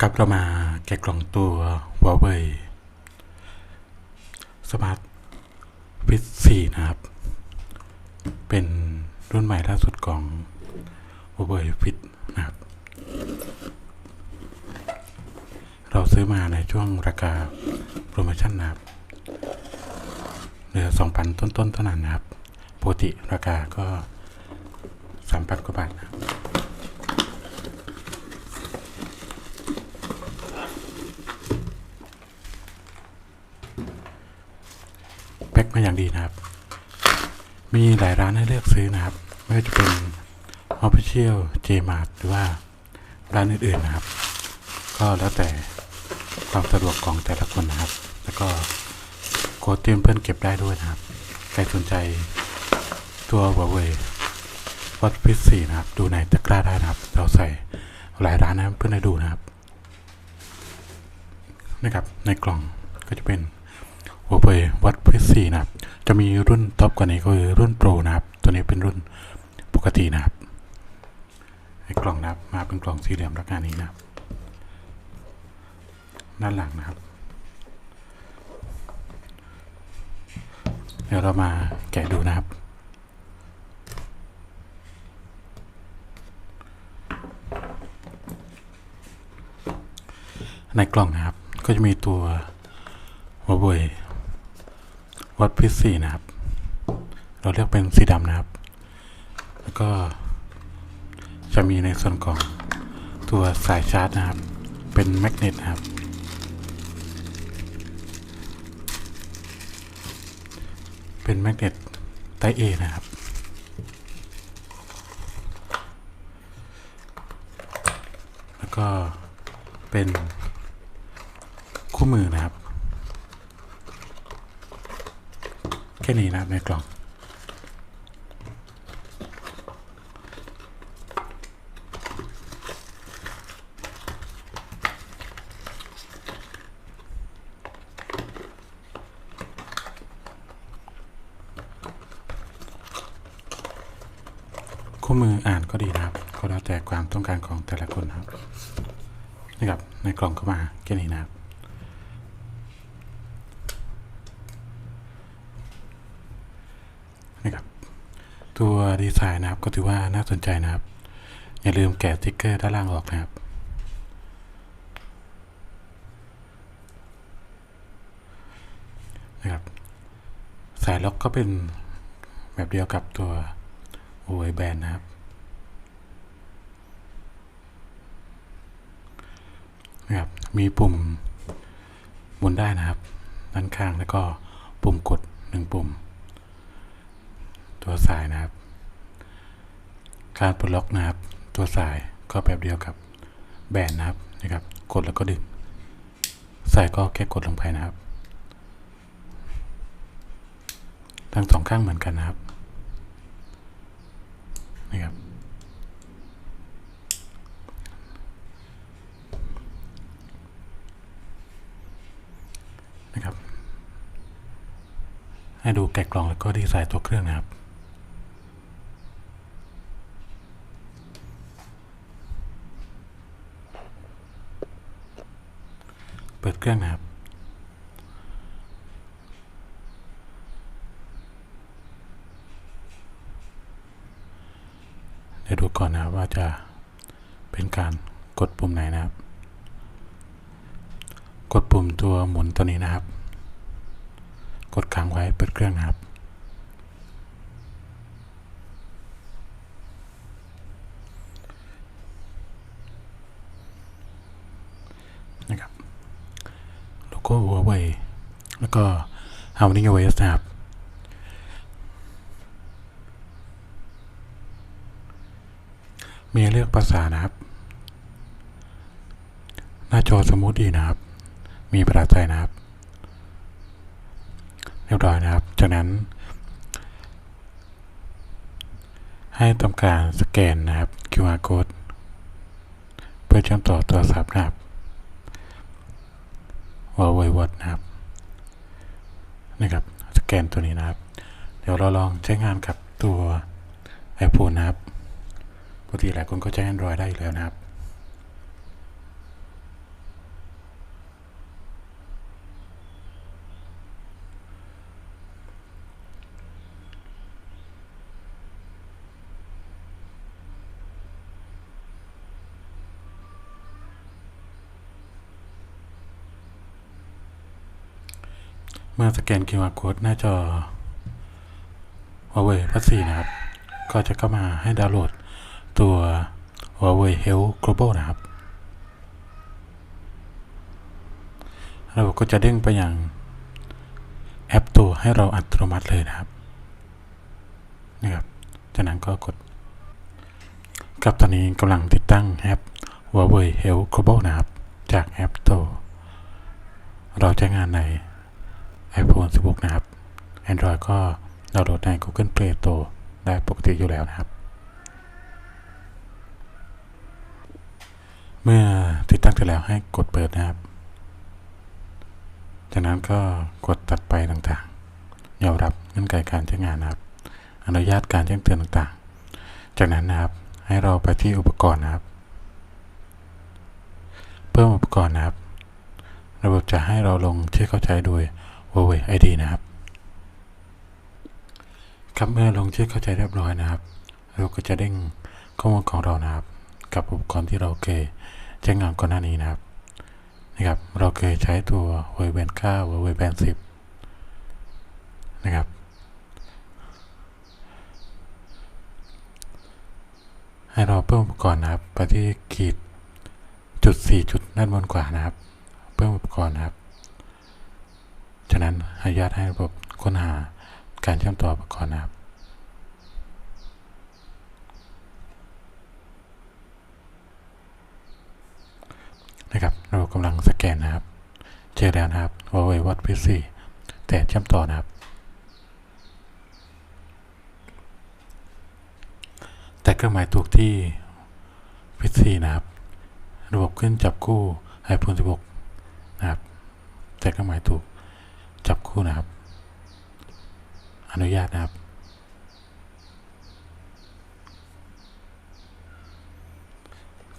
กลับเรามาแกะกล่องตัว Huawei Smart Fit 4 นะครับ เป็นรุ่นใหม่ล่าสุดของ Huawei Fit นะครับ เราซื้อมาในช่วงราคาโปรโมชั่นนะครับเหลือ 2,000 ต้นๆเท่านั้นนะครับ ปกติราคาก็ 3,000 กว่าบาทนะครับ แพ็ค มาอย่างดีนะครับ มีหลายร้านให้เลือกซื้อนะครับ ไม่ว่าจะเป็น Official Jmart หรือว่าร้านอื่นๆนะครับ ก็แล้วแต่ความสะดวกของแต่ละคนนะครับ แล้วก็โค้ดเตรียมเพื่อนเก็บได้ด้วยนะครับ ใครสนใจตัว Huawei Watch Fit 4นะครับ ดูในตะกร้าได้นะครับ เราใส่หลายร้านนะครับเพื่อนให้ดูนะครับนะครับในกล่องก็จะเป็น Huawei Watch Fit 4นะครับ จะมีรุ่นท็อปกว่านี้ก็คือรุ่นโปรนะครับ ตัวนี้เป็นรุ่นปกตินะครับในกล่องนะครับ มาเป็นกล่องสี่เหลี่ยมลักษณะนี้นะครับ ด้านหลังนะครับ เดี๋ยวเรามาแกะดูนะครับในกล่องนะครับ ก็จะมีตัวหัวเบย Huawei Watch Fit 4นะครับ เราเลือกเป็นสีดำนะครับ แล้วก็จะมีในส่วนของตัวสายชาร์จนะครับ เป็นแมกเนตนะครับ เป็นแมกเนตไทเอนะครับ แล้วก็เป็นคู่มือนะครับ แค่นี้นะครับในกล่อง คู่มืออ่านก็ดีนะครับ ก็แล้วแต่ความต้องการของแต่ละคนนะครับ นี่ครับในกล่องก็มาแค่นี้นะครับนะครับ ตัว ดีไซน์นะครับ ก็ถือว่าน่าสนใจนะครับ อย่าลืมแกะสติ๊กเกอร์ด้านล่างออกนะครับ นะครับ สายล็อกก็เป็นแบบเดียวกับตัวโอไอแบนนะครับนะครับ มีปุ่มหมุนได้นะครับ ด้านข้างแล้วก็ปุ่มกดหนึ่งปุ่ม ตัวสายนะครับ การปลดล็อกนะครับ ตัวสายก็แบบเดียวกับแบนนะครับนะครับ กดแล้วก็ดึง สายก็แค่กดลงไปนะครับ ทั้งสองข้างเหมือนกันนะครับนี่ครับนะครับ ให้ดูแกะกล่องแล้วก็ดีไซน์ตัวเครื่องนะครับ เปิดเครื่องนะครับ เดี๋ยวดูก่อนนะครับว่าจะเป็นการกดปุ่มไหนนะครับ กดปุ่มตัวหมุนตัวนี้นะครับ กดค้างไว้เปิดเครื่องนะครับนะครับ โลโก้ Huawei แล้วก็ Harmony OS นะครับมีเลือกภาษานะครับ หน้าจอสมูทดีนะครับ มีภาษาไทยนะครับ เรียบร้อยนะครับ จากนั้น ให้ทำการสแกนนะครับ QR code เพื่อเชื่อมต่อโทรศัพท์นะครับ Huawei Watch นะครับ นะครับ สแกนตัวนี้นะครับ เดี๋ยวเราลองใช้งานกับตัว iPhone นะครับ ปกติหลายคนก็ใช้ Android ได้อยู่แล้วนะครับ เมื่อสแกน QR code หน้าจอ Huawei p a s 4นะครับ ก็จะเข้ามาให้ดาวน์โหลดตัว Huawei Health Global นะครับ ระบบก็จะเด้งไปยังแอปตัวให้เราอัตโนมัติเลยนะครับนะครับจากนั้นก็กดครับตอนนี้กำลังติดตั้งแอป Huawei Health Global นะครับ จากแอปตัวเราใช้งานใน iPhone 16 นะครับ Android ก็ดาวน์โหลดใน Google Play Store ได้ปกติอยู่แล้วนะครับ เมื่อติดตั้งเสร็จแล้วให้กดเปิดนะครับ จากนั้นก็กดตัดไปต่างๆ ยอมรับเงื่อนไขการใช้งานนะครับ อนุญาตการแจ้งเตือนต่างๆ จากนั้นนะครับให้เราไปที่อุปกรณ์นะครับ เพิ่มอุปกรณ์นะครับ ระบบจะให้เราลงชื่อเข้าใช้โดย Huawei ID นะครับ ครับเมื่อลงชื่อเข้าใจเรียบร้อยนะครับ เราก็จะเด้งข้อมูลของเรานะครับ กับอุปกรณ์ที่เราเคยใช้งานก่อนหน้านี้นะครับนะครับ เราเคยใช้ตัว Huawei Band 9 Huawei Band 10 นะครับให้เราเพิ่มอุปกรณ์นะครับ ไปที่ขีดจุด4จุดด้านบนขวานะครับ เพิ่มอุปกรณ์นะครับ ฉะนั้นอนุญาตให้ระบบค้นหาการเชื่อมต่ออุปกรณ์นะครับนะครับเรากำลังสแกนนะครับเจอแล้วนะครับ Huawei Watch P4 แต่เชื่อมต่อนะครับ แต่เครื่องหมายถูกที่ P4 นะครับ ระบบขึ้นจับคู่ iPhone 16 นะครับ แต่เครื่องหมายถูก จับคู่นะครับ อนุญาตนะครับ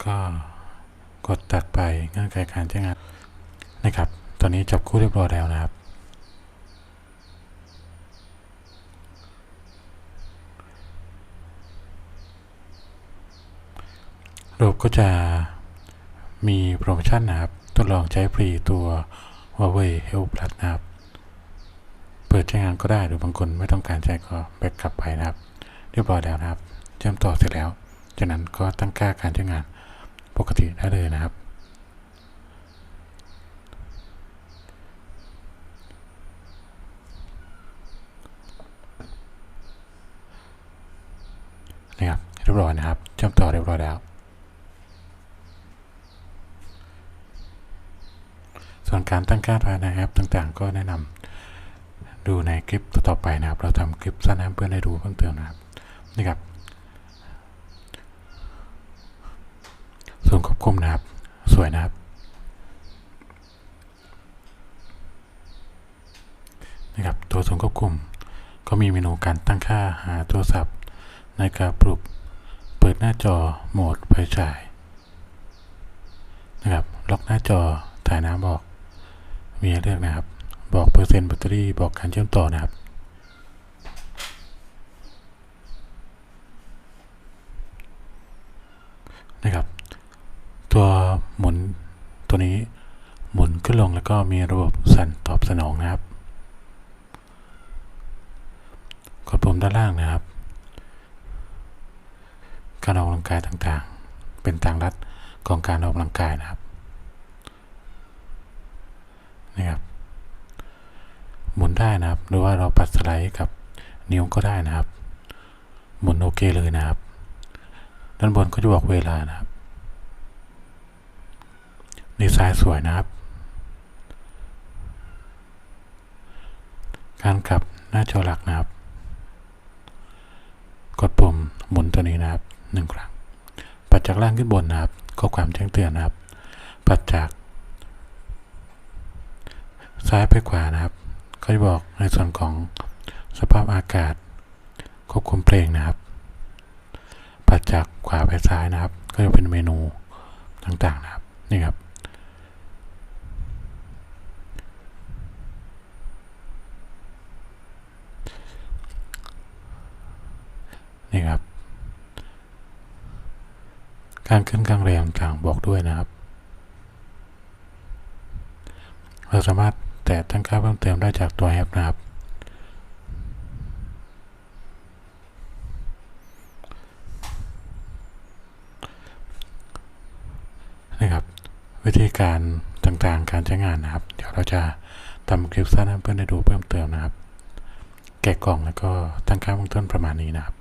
ก็กดตัดไปเงื่อนไขการใช้งานนะครับ ตอนนี้จับคู่เรียบร้อยแล้วนะครับระบบก็จะมีโปรโมชั่นนะครับ ทดลองใช้ฟรีตัว Huawei Health Plus นะครับ เปิดใช้งานก็ได้หรือบางคนไม่ต้องการใช้ก็แบ็กกลับไปนะครับ เรียบร้อยแล้วนะครับเชื่อมต่อเสร็จแล้วจากนั้นก็ตั้งค่าการใช้งานปกติได้เลยนะครับ นะครับ เรียบร้อยนะครับเชื่อมต่อเรียบร้อยแล้ว ส่วนการตั้งค่าภายในแอปต่างๆ ก็แนะนำ ดูในคลิปต่อไปนะครับ เราทำคลิปสั้นให้เพื่อนได้ดูเพิ่มเติมนะครับนี่ครับ ส่วนควบคุมนะครับ สวยนะครับนะครับตัวส่วนควบคุม ก็มีเมนูการตั้งค่าหาโทรศัพท์ในการปลุกเปิดหน้าจอโหมดไฟฉายนะครับล็อกหน้าจอถ่ายน้ำบอกมีเลือกนะครับ บอกเปอร์เซ็นต์แบตเตอรี่บอกการเชื่อมต่อนะครับ นะครับ ตัวหมุนตัวนี้หมุนขึ้นลงแล้วก็มีระบบสั่นตอบสนองนะครับ กดปุ่มด้านล่างนะครับ การออกกำลังกายต่างๆ เป็นทางลัดของการออกกำลังกายนะครับนี่ครับ หมุนได้นะครับ หรือว่าเราปัดสไลด์กับนิ้วก็ได้นะครับ หมุนโอเคเลยนะครับ ด้านบนก็จะบอกเวลานะครับดีไซน์สวยนะครับ การกลับหน้าจอหลักนะครับ กดปุ่มหมุนตัวนี้นะครับหนึ่งครั้ง ปัดจากล่างขึ้นบนนะครับข้อความแจ้งเตือนนะครับ ปัดจาก ซ้ายไปขวานะครับ ก็จะบอกในส่วนของสภาพอากาศควบคุมเพลงนะครับ ปัดจากขวาไปซ้ายนะครับ ก็จะเป็นเมนูต่างๆนะครับ นี่ครับ นี่ครับ การขึ้นกลางแรงต่างบอกด้วยนะครับ เราสามารถ แต่ตั้งค่าเพิ่มเติมได้จากตัวแอปนะครับ นะครับ วิธีการต่างๆการใช้งานนะครับ เดี๋ยวเราจะทำคลิปสั้นให้เพื่อนได้ดูเพิ่มเติมนะครับ แกะกล่องแล้วก็ตั้งค่าเบื้องต้นประมาณนี้นะครับ